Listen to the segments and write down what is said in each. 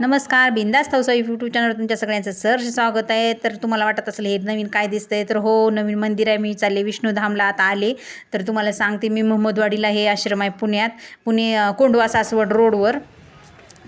नमस्कार बिंदास थाउसा यूट्यूब चॅनलवर तुमच्या सगळ्यांचं सहर्ष स्वागत आहे. तर तुम्हाला वाटत असेल हे नवीन काय दिसतंय तर हो नवीन मंदिर आहे. मी चालले विष्णूधामला आता आले. तर तुम्हाला सांगते मी मोहम्मदवाडीला हे आश्रम आहे पुण्यात. पुणे कोंडवा सासवड रोडवर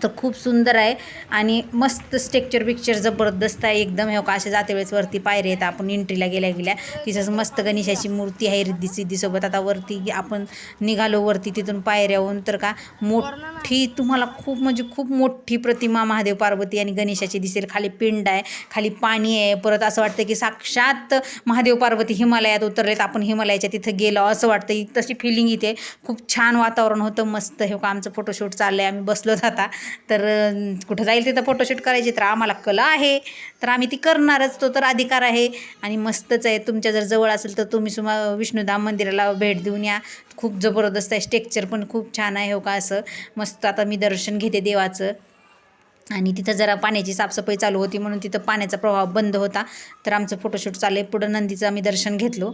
तर खूप सुंदर आहे. आणि मस्त स्ट्रक्चर पिक्चर जबरदस्त आहे. एकदम हे का असे जाते वेळेस वरती पायरे आहेत. आपण एंट्रीला गेल्या गेल्या तिथंच मस्त गणेशाची मूर्ती आहे रिद्धी सिद्धीसोबत आता वरती आपण निघालो वरती तिथून पायऱ्याहून तर का मोठी तुम्हाला खूप म्हणजे खूप मोठी प्रतिमा महादेव पार्वती आणि गणेशाची दिसेल. खाली पिंड आहे खाली पाणी आहे. परत असं वाटतं की साक्षात महादेव पार्वती हिमालयात उतरलेत. आपण हिमालयाच्या तिथं गेलो असं वाटतं. तशी फिलिंग इथे. खूप छान वातावरण होतं. मस्त हे का आमचं फोटोशूट चाललं आहे आम्ही बसलो आता. तर कुठं जाईल तिथं फोटोशूट करायची तर आम्हाला कला आहे. तर आम्ही ती करणारच तो तर अधिकार आहे. आणि मस्तच आहे तुमच्या जर जवळ असेल तर तुम्ही सुमा विष्णुधाम मंदिराला भेट देऊन या. खूप जबरदस्त आहे स्ट्रेक्चर पण खूप छान आहे हो का असं. मस्त आता मी दर्शन घेते देवाचं. आणि तिथं जरा पाण्याची साफसफाई चालू होती म्हणून तिथं पाण्याचा प्रवाह बंद होता. तर आमचं फोटोशूट चाललं आहे. पुढं नंदीचं आम्ही दर्शन घेतलो.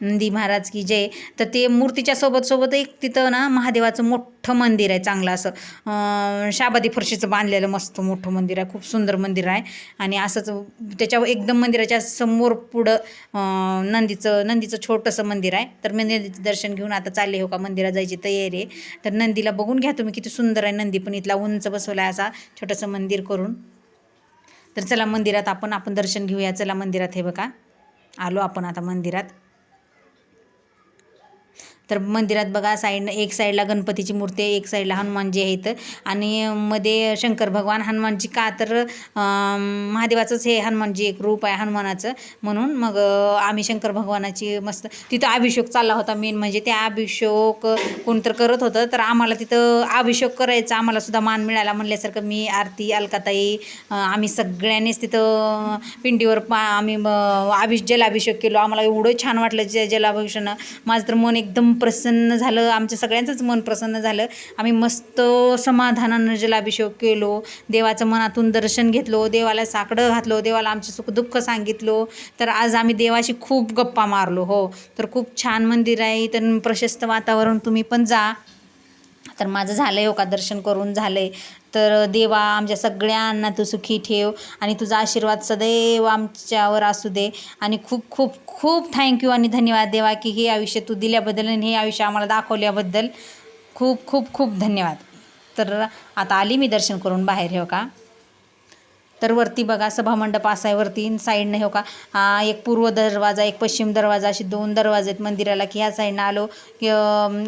नंदी महाराज की जय. तर ते मूर्तीच्या सोबत सोबत एक तिथं ना महादेवाचं मोठं मंदिर आहे चांगलं असं. शाबादी फरशीचं बांधलेलं मस्त मोठं मंदिर आहे खूप सुंदर मंदिर आहे. आणि असंच त्याच्या एकदम मंदिराच्या समोर पुढं नंदीचं नंदीचं छोटंसं मंदिर आहे. तर मी नंदीचं दर्शन घेऊन आता चालले हो का मंदिरात जायची तयारी आहे. तर नंदीला बघून घ्या तुम्ही किती सुंदर आहे नंदी पण इथला उंच बसवला आहे असा छोटंसं मंदिर करून. तर चला मंदिरात आपण आपण दर्शन घेऊया. चला मंदिरात हे बघा. आलो आपण आता मंदिरात. तर मंदिरात बघा साईडनं एक साईडला गणपतीची मूर्ती आहे एक साईडला हनुमानजी आहेत. आणि मध्ये शंकर भगवान हनुमानजी का तर महादेवाचंच हे हनुमानजी एक रूप आहे हनुमानाचं. म्हणून मग आम्ही शंकर भगवानाची मस्त तिथं अभिषेक चालला होता मेन म्हणजे त्या अभिषेक कोणतर करत होतं तर आम्हाला तिथं अभिषेक करायचा आम्हाला सुद्धा मान मिळाला म्हणल्यासारखं मी आरती अलकाताई आम्ही सगळ्यांनीच तिथं पिंडीवर पा आम्ही अभिष जलाभिषेक केलो. आम्हाला एवढं छान वाटलं जे जलाभिषेकानं माझं तर मन एकदम प्रसन्न झालं आमच्या सगळ्यांचंच मन प्रसन्न झालं. आम्ही मस्त समाधानानं जलाभिषेक केलो देवाचं मनातून दर्शन घेतलो देवाला साकडं घातलो देवाला आमचे सुखदुःख सांगितलो. तर आज आम्ही देवाशी खूप गप्पा मारलो हो. तर खूप छान मंदिर आहे तर प्रशस्त वातावरण तुम्ही पण जा. तर माझं झालं आहे हो का दर्शन करून झालं आहे तर देवा आमच्या सगळ्यांना तू सुखी ठेव आणि तुझा आशीर्वाद सदैव आमच्यावर असू दे. आणि खूप खूप खूप थँक्यू आणि धन्यवाद देवा की हे आयुष्य तू दिल्याबद्दल आणि हे आयुष्य आम्हाला दाखवल्याबद्दल खूप खूप खूप धन्यवाद. तर आता आली मी दर्शन करून बाहेर हो का? तर वरती बघा सभामंडप असा आहे. वरती साईडनं हो का? हा एक पूर्व दरवाजा एक पश्चिम दरवाजा असे दोन दरवाजे आहेत मंदिराला. की ह्या साईडनं आलो की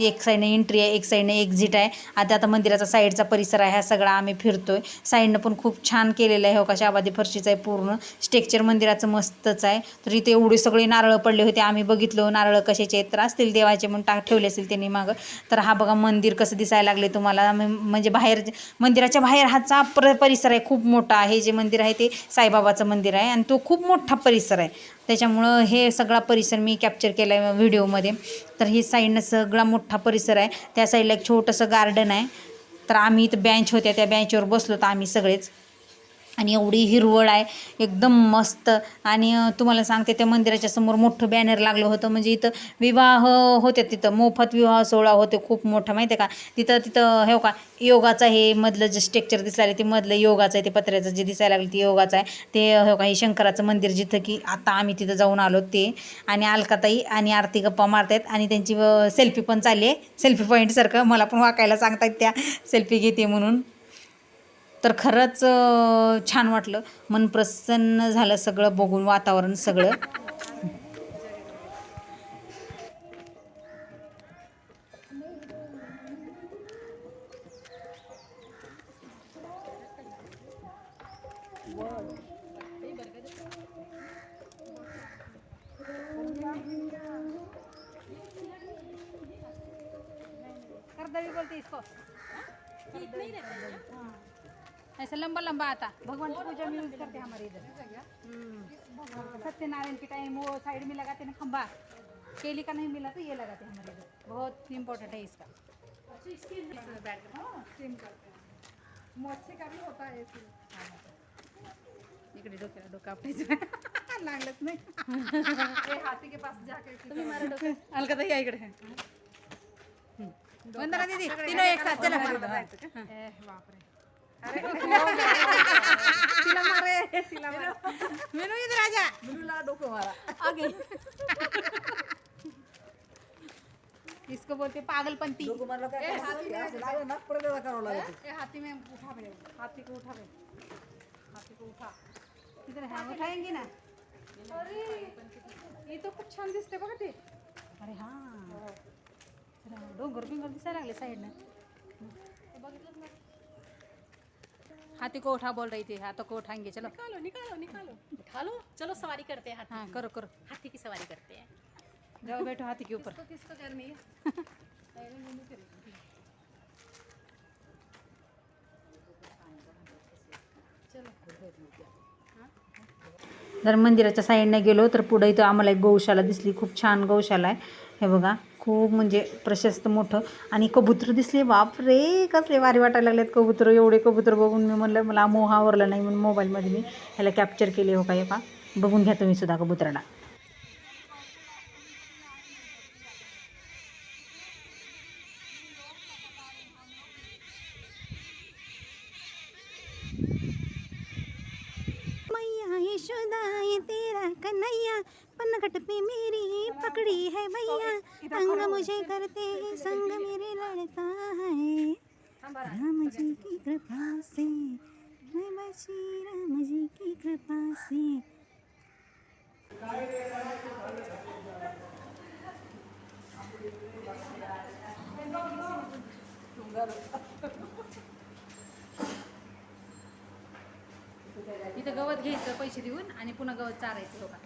एक साईडनं एंट्री आहे एक साईडनं एक्झिट आहे. आता आता मंदिराचा साईडचा परिसर आहे हा सगळा आम्ही फिरतोय. साईडनं पण खूप छान केलेलं आहे हो का? शाबादी फरशीचं आहे पूर्ण. स्ट्रेक्चर मंदिराचं मस्तच आहे. तर इथे एवढे सगळे नारळ पडले होते. आम्ही बघितलो नारळ कशाचे आहेत? तर असतील देवाचे म्हणून टाक ठेवले असतील त्यांनी मागं. तर हा बघा मंदिर कसं दिसायला लागले तुम्हाला. म्हणजे बाहेर मंदिराच्या बाहेर हाचा प्र परिसर आहे खूप मोठा आहे. जे मंदिर आहे ते साईबाबाचं मंदिर आहे आणि तो खूप मोठा परिसर आहे. त्याच्यामुळं हे सगळा परिसर मी कॅप्चर केला आहे व्हिडिओमध्ये. तर हे साईडनं सगळा मोठा परिसर आहे. त्या साईडला एक छोटंसं गार्डन आहे. तर आम्ही इथं बेंच होत्या. त्या बेंचवर बसलो तर आम्ही सगळेच. आणि एवढी हिरवळ आहे एकदम मस्त. आणि तुम्हाला सांगते त्या मंदिराच्या समोर मोठं बॅनर लागलं होतं. म्हणजे इथं विवाह होते तिथं. मोफत विवाह सोहळा होते खूप मोठा. माहिती आहे का? तिथं तिथं हे का? योगाचं हे मधलं जे स्ट्रक्चर दिसायला ते मधलं योगाचं आहे ते पत्र्याचं जे दिसायला लागलं ते योगाचं आहे. ते हो का? हे शंकराचं मंदिर जिथं की आता आम्ही तिथं जाऊन आलो ते. आणि अलकाताई आणि आरती गप्पा मारतायत. आणि त्यांची सेल्फी पण चालली आहे. सेल्फी पॉईंटसारखं मला पण वाकायला सांगतायत त्या. सेल्फी घेते म्हणून. तर खरंच छान वाटलं. मन प्रसन्न झालं सगळं बघून वातावरण सगळं. बोलते इसको. ऐसा लंबा लंबा आता। भगवान की पूजा में यूज़ करते हैं हमारे इधर। हम्म। सत्यनारायण के टाइम वो साइड में लगाते हैं ना खंबा। केली का नहीं मिला तो ये लगाते हैं हमारे इधर। बहुत इम्पोर्टेंट है इसका। कर हाँ, हैं। मोर्चे का भी होता है ऐसे। इकडे डोक्याला डोकं आपटायचं लागलंच नाही ते हाथी के पास जाके तुम्ही मारा डोकं। अलका या इकडे वंदना दीदी तीनों एक साथ चला। ए, तिला मारा. मेनू इधर डोकं मारा इसको बोलते पागलपंती डोकं ना लागतं ए हाथी में उठा हाथी को उठा हाथी को उठा इधर उठाएँगे ना अरे तर खूप छान दिसते बघा ते अरे हाँ डोंगर बिंगर दिसायला लागले साईडनं हाथी को उठा बोल रही थी हाथों को उठाएंगे चलो. निकालो निकालो निकालो. उठा लो चलो सवारी करते हैं हाथी हाँ करो करो. हाथी की सवारी करते. हैं जाओ बैठो हाथी के ऊपर. किसको करनी है करी जर मंदिराच्या साईडने गेलो तर पुढे इथं आम्हाला एक गौशाला दिसली. खूप छान गौशाला आहे. हे बघा खूप म्हणजे प्रशस्त मोठं. आणि कबूतर दिसले बाप रे कसले वारी वाटायला लागलेत. कबूतर एवढे कबूतर बघून मी म्हणलं मला मोह वरला नाही म्हणून मोबाईलमध्ये मी ह्याला कॅप्चर केले हो का हे पा बघून घ्या तुम्ही सुद्धा कबुतराला. ये तेरा कन्हैया पन्नगट पे मेरी पकड़ी है भैया। तंग मुझे करते हैं संग मेरे लड़ता है। राम जी की कृपा से मैं बची राम जी की कृपा से इथं गवत घ्यायचं पैसे देऊन आणि पुन्हा गवत चारायचं बघा.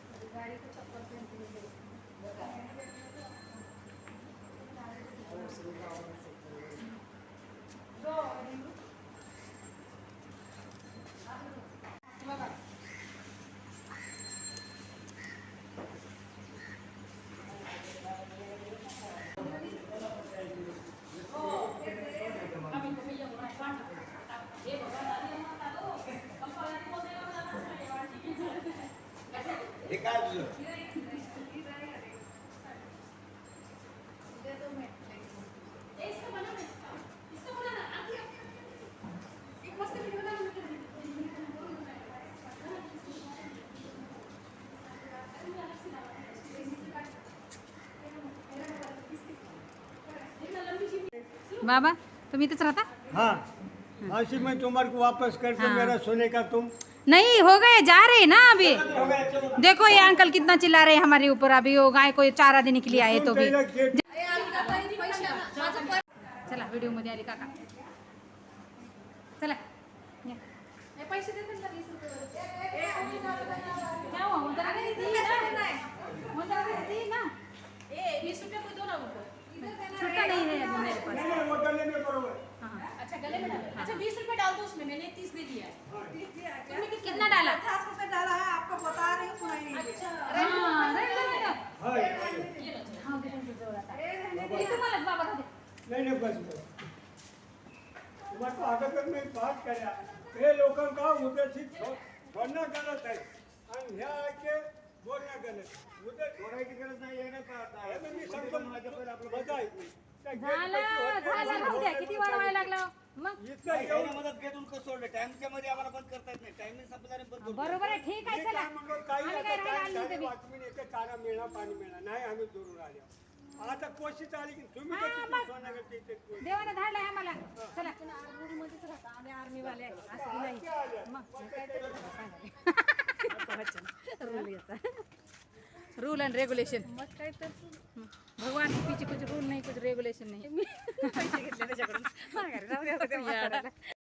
बाबा तुम्ही इथेच राहता? हाँ. मासी मैं तुम्हारे को वापस कर दो हाँ। मेरा सोने का तुम नहीं हो गए जा रहे ना अभी। देखो ये अंकल कितना चिल्ला रहे हैं हमारे ऊपर अभी वो गाय को चारा देने के लिए आए तो भी। चला व्हिडिओ मध्ये आली काका। चला पैसे देते ना गले में बरोबर हाँ, हाँ. अच्छा गले में डालो। अच्छा बीस रुपये डाल दो उसमें मैंने तीस दे दिया है। तुमने कितना कितना डाला? पचास रुपये डाला है आपको बता रही हूँ पुनः नहीं अच्छा हाँ, नहीं, नहीं, नहीं. हाँ? ये- हाँ, दे, दे, दे, दे. हे। तुम्हालाच बाबा राहू दे. नहीं नहीं बस बस। तुम्हारे को अगोदर मी बात करा हे। लोकांका उद्याची सोडणं गलत आहे आणि ह्या के बोलणं गलत उद्या सोडायची गरज नाही येणं का हे। तर मी सांगतो मजा आहे त्या झालं गेटपाशी झालं होते. राहू द्या किती वाढवायला लागलं मग मदत घेऊन कसं सोडलं टाइमच्या मध्ये आम्हाला बंद करता येत नाही टाइमिंग संपल्याने बंद करतो. बरोबर आहे ठीक आहे चला काय म्हणलो, काही आम्ही काय राहायला बी. येते, चारा मिळणार पाणी मिळणार नाही आम्ही दुरून आले आता कोशिश आली की तुम्ही हा, मग. कोशिश देवानं आम्हाला चला मध्येच राहता आम्ही आर्मी वाले आहे असं आली, नाही आली. रूल याचा रूल अँड रेग्युलेशन मग काय तर भगवान पीछे कुछ रूल नहीं कुछ रेग्युलेशन नहीं. पैसे घेतले त्याच्याकडून. माघारी जाऊ द्या